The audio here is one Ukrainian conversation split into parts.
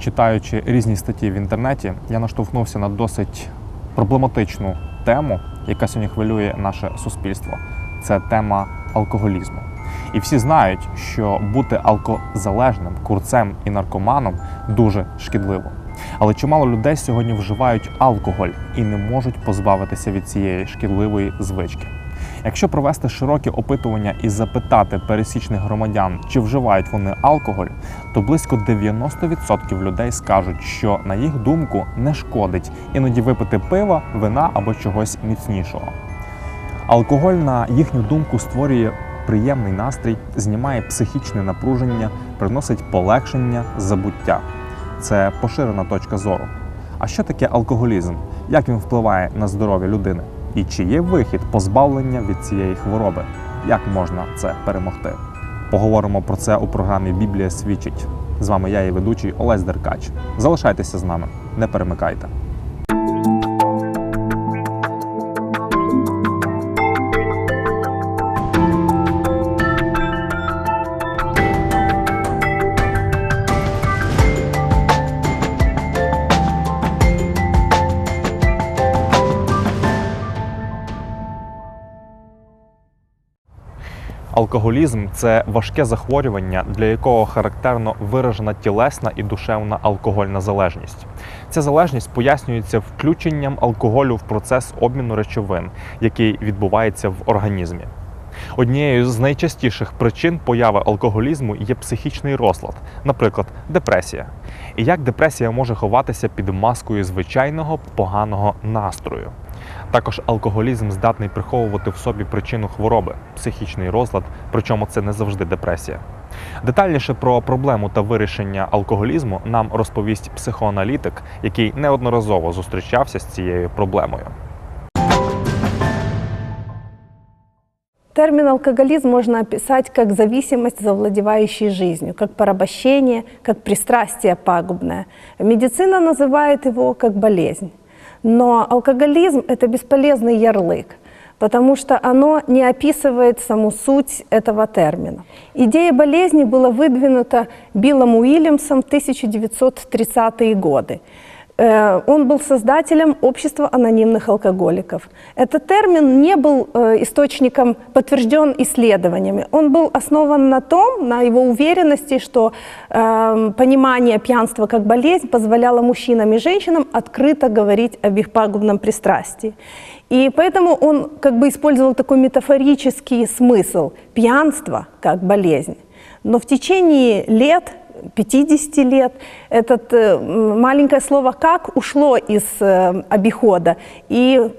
Читаючи різні статті в інтернеті, я наштовхнувся на досить проблематичну тему, яка сьогодні хвилює наше суспільство. Це тема алкоголізму. І всі знають, що бути алкозалежним, курцем і наркоманом дуже шкідливо. Але чимало людей сьогодні вживають алкоголь і не можуть позбавитися від цієї шкідливої звички. Якщо провести широке опитування і запитати пересічних громадян, чи вживають вони алкоголь, то близько 90% людей скажуть, що на їх думку не шкодить іноді випити пива, вина або чогось міцнішого. Алкоголь, на їхню думку, створює приємний настрій, знімає психічне напруження, приносить полегшення, забуття. Це поширена точка зору. А що таке алкоголізм? Як він впливає на здоров'я людини? І чи є вихід позбавлення від цієї хвороби? Як можна це перемогти? Поговоримо про це у програмі Біблія свідчить. З вами я і ведучий Олесь Деркач. Залишайтеся з нами, не перемикайте. Алкоголізм це важке захворювання, для якого характерно виражена тілесна і душевна алкогольна залежність. Ця залежність пояснюється включенням алкоголю в процес обміну речовин, який відбувається в організмі. Однією з найчастіших причин появи алкоголізму є психічний розлад, наприклад, депресія. І як депресія може ховатися під маскою звичайного поганого настрою. Також алкоголізм здатний приховувати в собі причину хвороби психічний розлад, причому це не завжди депресія. Детальніше про проблему та вирішення алкоголізму нам розповість психоаналітик, який неодноразово зустрічався з цією проблемою. Термин алкоголизм можно описать как зависимость, завладевающая жизнью, как порабощение, как пристрастие пагубное. Медицина называет его как болезнь. Но алкоголизм – это бесполезный ярлык, потому что оно не описывает саму суть этого термина. Идея болезни была выдвинута Биллом Уильямсом в 1930-е годы. Э, Он был создателем общества анонимных алкоголиков. Этот термин не был э, источником подтвержден исследованиями. Он был основан на том, на его уверенности, что э, понимание пьянства как болезнь позволяло мужчинам и женщинам открыто говорить об их пагубном пристрастии. И поэтому он как бы использовал такой метафорический смысл пьянства как болезнь. Но в течение лет 50 лет это маленькое слово «как» ушло из э, обихода, и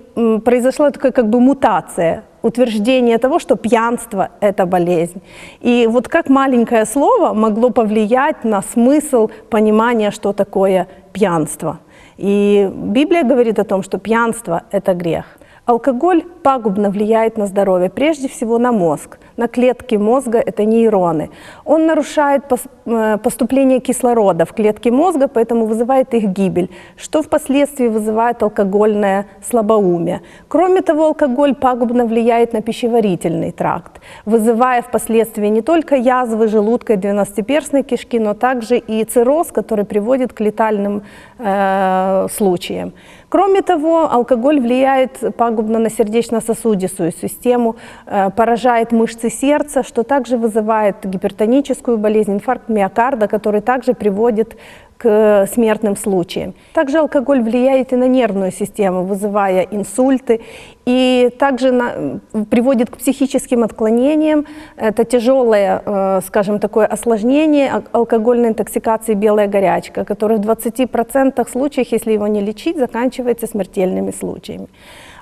произошла такая как бы мутация, утверждение того, что пьянство – это болезнь. И вот как маленькое слово могло повлиять на смысл понимания, что такое пьянство. И Библия говорит о том, что пьянство – это грех. Алкоголь пагубно влияет на здоровье, прежде всего на мозг, на клетки мозга, это нейроны. Он нарушает э, поступление кислорода в клетки мозга, поэтому вызывает их гибель, что впоследствии вызывает алкогольное слабоумие. Кроме того, алкоголь пагубно влияет на пищеварительный тракт, вызывая впоследствии не только язвы желудка и двенадцатиперстной кишки, но также и цирроз, который приводит к летальным э, случаям. Кроме того, алкоголь влияет пагубно на сердечно-сосудистую систему, э, поражает мышцы сердца, что также вызывает гипертоническую болезнь, инфаркт миокарда, который также приводит к смертным случаям. Также алкоголь влияет и на нервную систему, вызывая инсульты, и также на, приводит к психическим отклонениям. Это тяжелое, э, скажем, такое осложнение ал- алкогольной интоксикации белая горячка, которая в 20% случаев, если его не лечить, заканчивается смертельными случаями.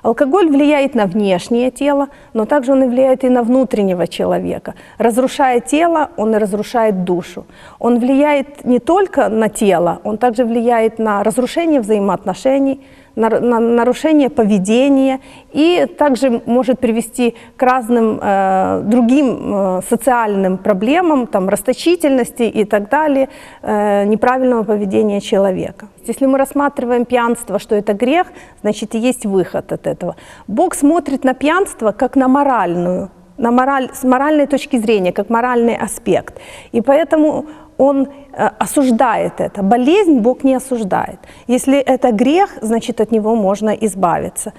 Алкоголь влияет на внешнее тело, но также он влияет и на внутреннего человека. Разрушая тело, он и разрушает душу. Он влияет не только на тело, он также влияет на разрушение взаимоотношений, нарушение поведения и также может привести к разным э, другим э, социальным проблемам, там, расточительности и так далее, э, неправильного поведения человека. Если мы рассматриваем пьянство, что это грех, значит и есть выход от этого. Бог смотрит на пьянство как на моральную на мораль, с моральной точки зрения, как моральный аспект. И поэтому он э, осуждает это. Болезнь Бог не осуждает. Если это грех, значит от него можно избавиться.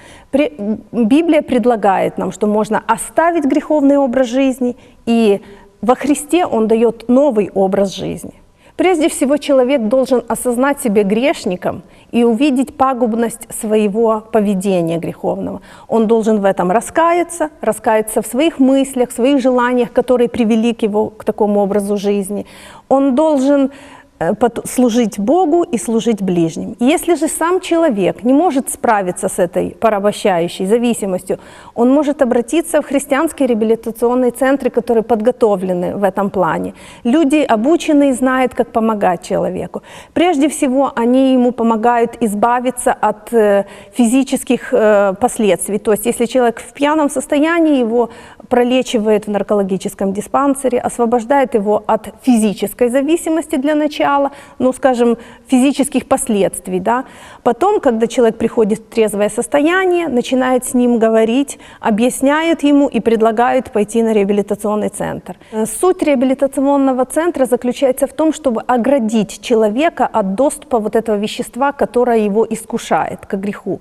Библия предлагает нам, что можно оставить греховный образ жизни, и во Христе Он дает новый образ жизни. Прежде всего, человек должен осознать себя грешником и увидеть пагубность своего поведения греховного. Он должен в этом раскаяться, раскаяться в своих мыслях, в своих желаниях, которые привели к его к такому образу жизни. Он должен э, пот- служить Богу и служить ближним. Если же сам человек не может справиться с этой порабощающей зависимостью, он может обратиться в христианские реабилитационные центры, которые подготовлены в этом плане. Люди обучены и знают, как помогать человеку. Прежде всего, они ему помогают избавиться от э, физических э, последствий. То есть, если человек в пьяном состоянии, его пролечивает в наркологическом диспансере, освобождает его от физической зависимости для начала, ну, скажем, физических последствий, да. Потом, когда человек приходит в трезвое состояние, начинает с ним говорить, объясняют ему и предлагают пойти на реабилитационный центр. Э, Суть реабилитационного центра заключается в том, чтобы оградить человека от доступа вот этого вещества, которое его искушает к греху.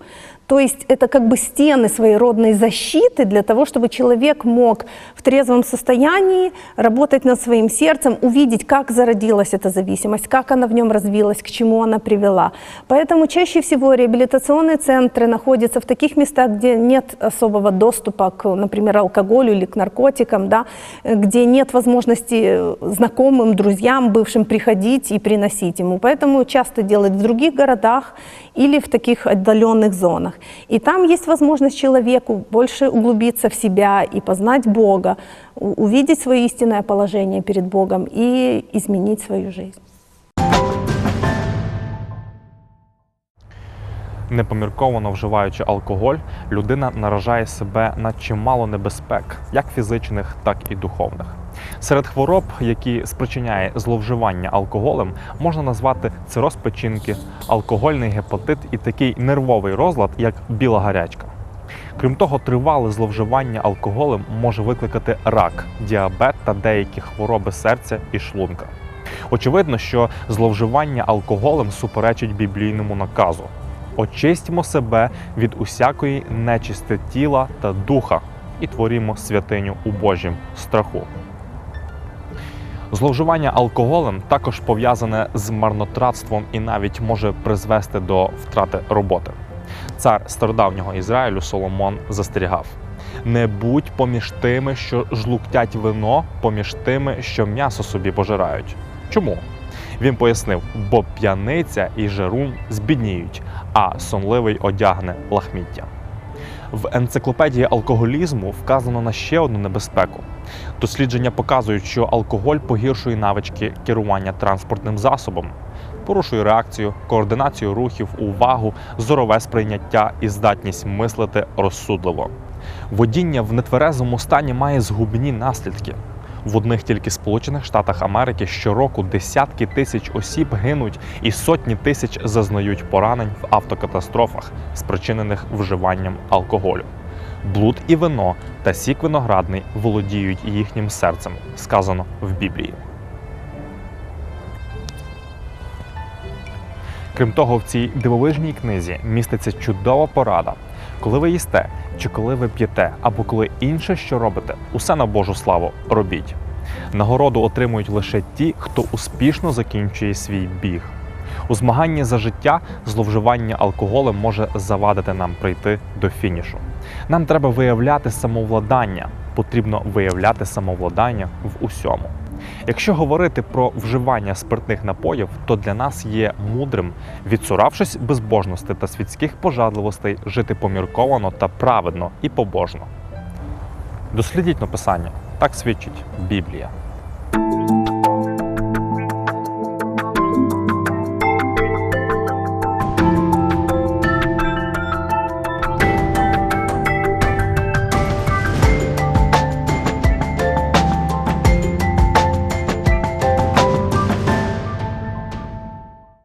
То есть это как бы стены своеродной защиты для того, чтобы человек мог в трезвом состоянии работать над своим сердцем, увидеть, как зародилась эта зависимость, как она в нем развилась, к чему она привела. Поэтому чаще всего реабилитационные центры находятся в таких местах, где нет особого доступа к, например, алкоголю или к наркотикам, да, где нет возможности знакомым, друзьям, бывшим приходить и приносить ему. Поэтому часто делают в других городах или в таких отдаленных зонах. И там есть возможность человеку больше углубиться в себя и познать Бога, увидеть свое истинное положение перед Богом и изменить свою жизнь. Непомірковано вживаючи алкоголь, людина наражає себе на чимало небезпек, як фізичних, так і духовних. Серед хвороб, які спричиняє зловживання алкоголем, можна назвати цироз печінки, алкогольний гепатит і такий нервовий розлад, як біла гарячка. Крім того, тривале зловживання алкоголем може викликати рак, діабет та деякі хвороби серця і шлунка. Очевидно, що зловживання алкоголем суперечить біблійному наказу. Очистимо себе від усякої нечисти тіла та духа і творімо святиню у Божім страху. Зловживання алкоголем також пов'язане з марнотратством і навіть може призвести до втрати роботи. Цар стародавнього Ізраїлю Соломон застерігав: не будь поміж тими, що жлуктять вино, поміж тими, що м'ясо собі пожирають. Чому? Він пояснив, бо п'яниця і жарун збідніють, а сонливий одягне лахміття. В енциклопедії алкоголізму вказано на ще одну небезпеку. Дослідження показують, що алкоголь погіршує навички керування транспортним засобом, порушує реакцію, координацію рухів, увагу, зорове сприйняття і здатність мислити розсудливо. Водіння в нетверезому стані має згубні наслідки. В одних тільки Сполучених Штатах Америки щороку десятки тисяч осіб гинуть і сотні тисяч зазнають поранень в автокатастрофах, спричинених вживанням алкоголю. Блуд і вино та сік виноградний володіють їхнім серцем, сказано в Біблії. Крім того, в цій дивовижній книзі міститься чудова порада. Коли ви їсте, чи коли ви п'єте, або коли інше, що робите, усе на Божу славу робіть. Нагороду отримують лише ті, хто успішно закінчує свій біг. У змаганні за життя зловживання алкоголем може завадити нам прийти до фінішу. Нам треба виявляти самовладання. Потрібно виявляти самовладання в усьому. Якщо говорити про вживання спиртних напоїв, то для нас є мудрим, відсуравшись безбожності та світських пожадливостей, жити помірковано та праведно і побожно. Дослідіть написання, так свідчить Біблія.